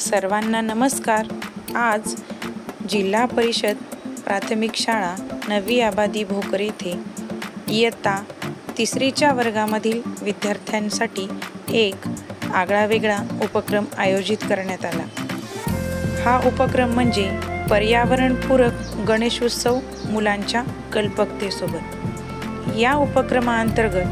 सर्वांना नमस्कार. आज जिल्हा परिषद प्राथमिक शाळा नवी आबादी भोकर येथे इयत्ता तिसरीच्या वर्गामधील विद्यार्थ्यांसाठी एक आगळावेगळा उपक्रम आयोजित करण्यात आला. हा उपक्रम म्हणजे पर्यावरणपूरक गणेशोत्सव मुलांच्या कल्पकतेसोबत. या उपक्रमाअंतर्गत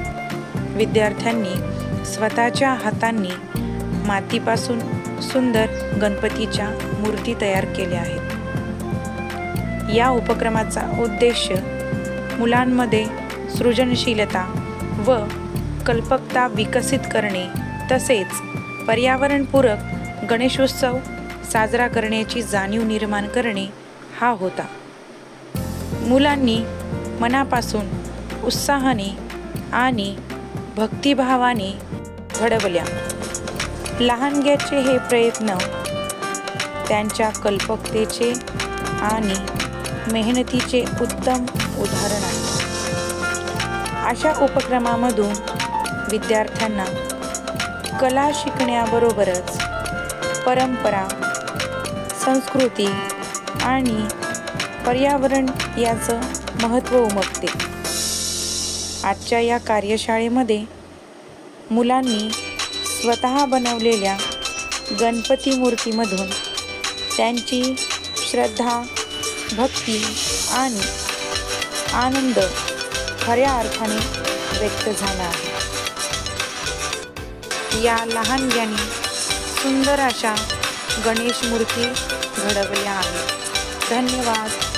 विद्यार्थ्यांनी स्वतःच्या हातांनी मातीपासून सुंदर गणपतीच्या मूर्ती तयार केल्या आहेत. या उपक्रमाचा उद्देश मुलांमध्ये सृजनशीलता व कल्पकता विकसित करणे तसेच पर्यावरणपूरक गणेशोत्सव साजरा करण्याची जाणीव निर्माण करणे हा होता. मुलांनी मनापासून उत्साहाने आणि भक्तिभावाने घडवल्या. लहानग्याचे हे प्रयत्न त्यांच्या कल्पकतेचे आणि मेहनतीचे उत्तम उदाहरण आहे. अशा उपक्रमामधून विद्यार्थ्यांना कला शिकण्याबरोबरच परंपरा संस्कृती आणि पर्यावरण याचं महत्त्व उमगते. आजच्या या कार्यशाळेमध्ये मुलांनी स्वतः बनवलेल्या गणपती मूर्तीमधून त्यांची श्रद्धा भक्ती आणि आनंद खऱ्या अर्थाने व्यक्त झाला आहे. या लहान ज्ञानी सुंदर अशा गणेश मूर्ती घडवल्या आहेत. धन्यवाद.